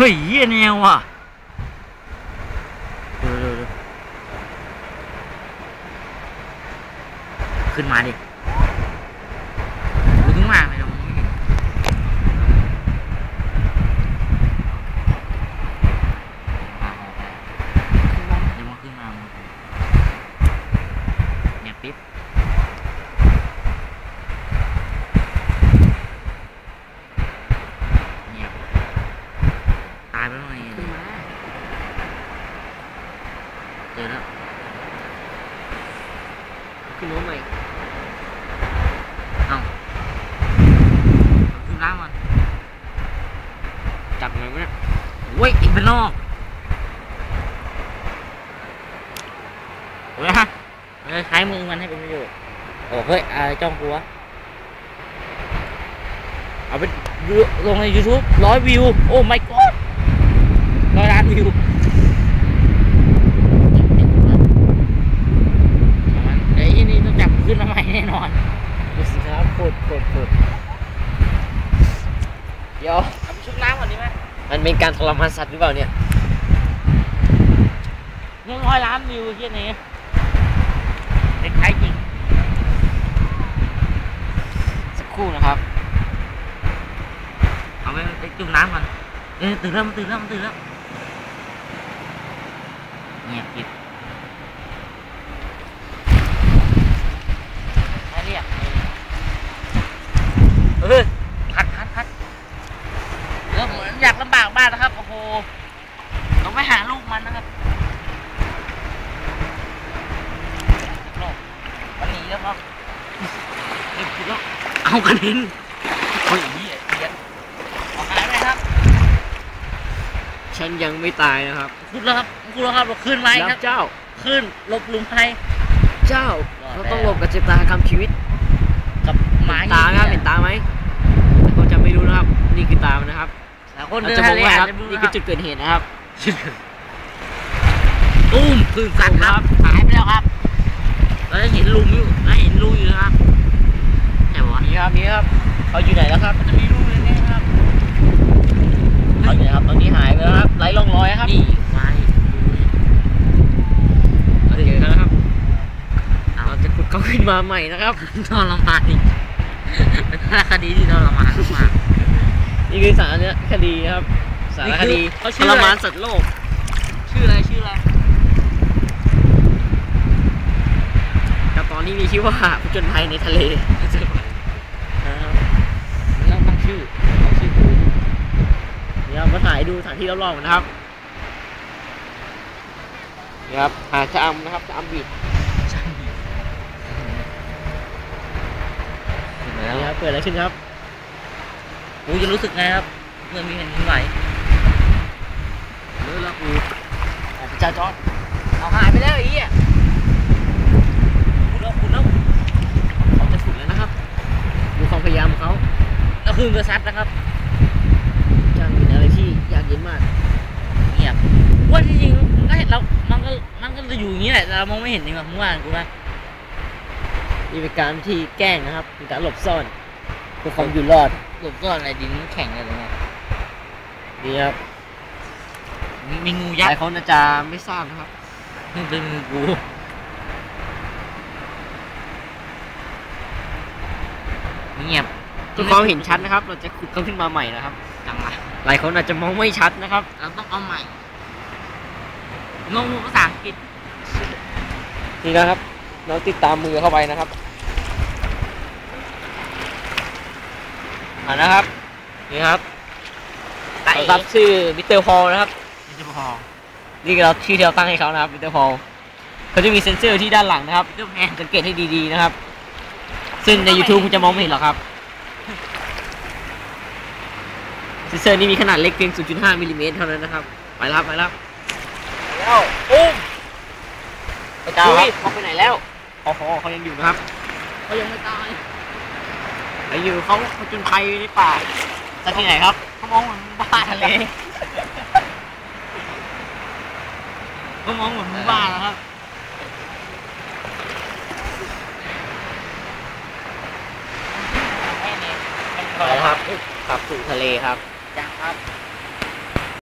เฮ้ยเหี้ยแนวอะเดี๋ยวเดี๋ยวเดี๋ยวขึ้นมาดิลึกมากเลยนะมองไม่เห็นเดี๋ยวมันขึ้นมาเนี่ยปิ๊บเงียบตาย ไปแล้วไงขึ้นมาเจอแล้วขึ้นมาใหม่เอาขึ้นล่างมันจับไงวะเนี่ยเว้ยอีกเป็นนอกเว้ยฮะเออใช้มือมันให้เป็นประโยชน์โอ้เฮ้ยอะไรจ้องกูวะเอาไปลงใน YouTube ร้อยวิว โอ้ my god ร้อยล้านวิวเอามันเฮ้ยนี่ต้องจับขึ้นมาใหม่แน่นอนดูสิครับโคตรโคตรโคตรเดี๋ยวเอาไปชุบน้ำก่อนดีไหมมันเป็นการทรมานสัตว์หรือเปล่าเนี่ยเงินร้อยล้านวิวเฮียนี่เด็กไทยจริง สักครู่นะครับ เอาไปไปจุ่มน้ำก่อน เออตื่นแล้วมันตื่นแล้วมันตื่นแล้ว เงียบกิบไม่เรียกเออพัดพัดพัดเออเหมือนอยากลำบากบ้างนะครับ โอ้โหต้องไปหาลูกมันนะครับโลกมันหนีแล้วครับเก็บผิดแล้วเอากระดิ่งโอ้ยเอาหายไปครับ ฉันยังไม่ตายนะครับคุณแล้วครับคุณแล้วครับเราขึ้นมาอีกแล้ครับวเจ้า ขึ้นลบหลุมภัยเจ้าว่าเราแล้วต้องหลบกับชะตากรรมชีวิต กับหมาตาครับเห็นตาไหมแต่คนจะไม่รู้นะครับ นี่คือตามันนะครับแต่คนเราเดินจะบทะอกเลว่าอาคจรับจะไม่รู้นี่นะคคืรัอบจุดเกิดเหตุนะครับตุ้มคืนสัตว์ครับหายไปแล้วครับเราจะเห็นรูอยู่เราเห็นรูอยู่นะครับใช่ปะวะนี่ครับนี่ครับเขาอยู่ไหนแล้วครับมันจะมีรูอยู่นี่ครับเขาอยู่ไหนครับตอนนี้หายไปแล้วครับไร้ร่ องรอยครับ นี่มาดิรูนี่เราเจอกันแล้วครับเอาเราจะขุดเขาขึ้นมาใหม่นะครับทรมานอีกเป็นคดีที่ทรมานมากนี่คือสารเนี่ยคดีนะครับ สารคดีเขาทชื่อรอะไรมานสัตว์โลก ชื่ออะไรชื่ออะไรกับตอนนี้มีชื่อว่าผจญภัยในทะเลนะครับต้องตั้งชื่อต้องชื่อกูเดี๋ยวมาถ่ายดูสถานที่รอบๆกันนะครับ นี่ครับหาดชะอำนะครับชะอำบีชใช่แล้วนี่ครับเกิดอะไรขึ้นครับกูจะรู้สึกไงครับเมื่อมีแผ่นดินไหวเรื่องละกูออกไปจ้าจอดเอาหายไปแล้วไอ้เหี้ยคุณแล้วคุณแล้วเขาจะสุดแล้วนะครับดูความพยายามของเขาแล้วคืนกระซัดนะครับช่างเป็นอะไรที่ยากเย็นมากเงียบ ว่าจริงๆมันก็เห็นเรามันก็มันก็จะอยู่อย่างนี้แหละแต่เรามองไม่เห็นจริงๆมึงว่ากูไหมนี่เป็นการที่แกล้งนะครับเป็นการหลบซ่อนเพื่อความอยู่รอดหลบซ่อนอะไรดินแข็งอะไรเงี้ยนี่ครับมีมีงูหยักลายษ์คนอาจจะไม่ทราบนะครับมันเป็นงูกูเงียบเพื่อความเห็นชัดนะครับ เราจะขุดเขาขึ้นมาใหม่นะครับจังวะหลายคนอาจจะมองไม่ชัดนะครับ เราต้องเอาใหม่ งงภาษาอังกฤษนี่นะครับ เราติดตามมือเข้าไปนะครับอ่านะครับ นี่ครับไต่เขารับชื่อมิสเตอร์ฮอลนะครับไม่ใช่พอนี่เราชื่อที่เราตั้งให้เขานะครับมิสเตอร์ฮอลเขาจะมีเซ็นเซอร์ที่ด้านหลังนะครับเรื่องแพงสังเกตให้ดีๆนะครับ ซึ่งใน YouTube คุณจะมองไม่เห็นหรอกครับเซ็นเซอร์นี้มีขนาดเล็กเพียง 0.5มิลลิเมตรเท่านั้นนะครับ ไปแล้วครับไปแล้ วแล้วอุ้มไปเจ้าครับเขาไปไหนแล้วโอ้โหเขายังอยู่นะครับเขายังไม่ตายไปอยู่เขาเขาจนภัยในป่าจากที่ไหนครับเขามองเหมือนบ้าทะเลเขามองเหมือนหมู่บ้านนะครับไปครับขับสู่ทะเลครับ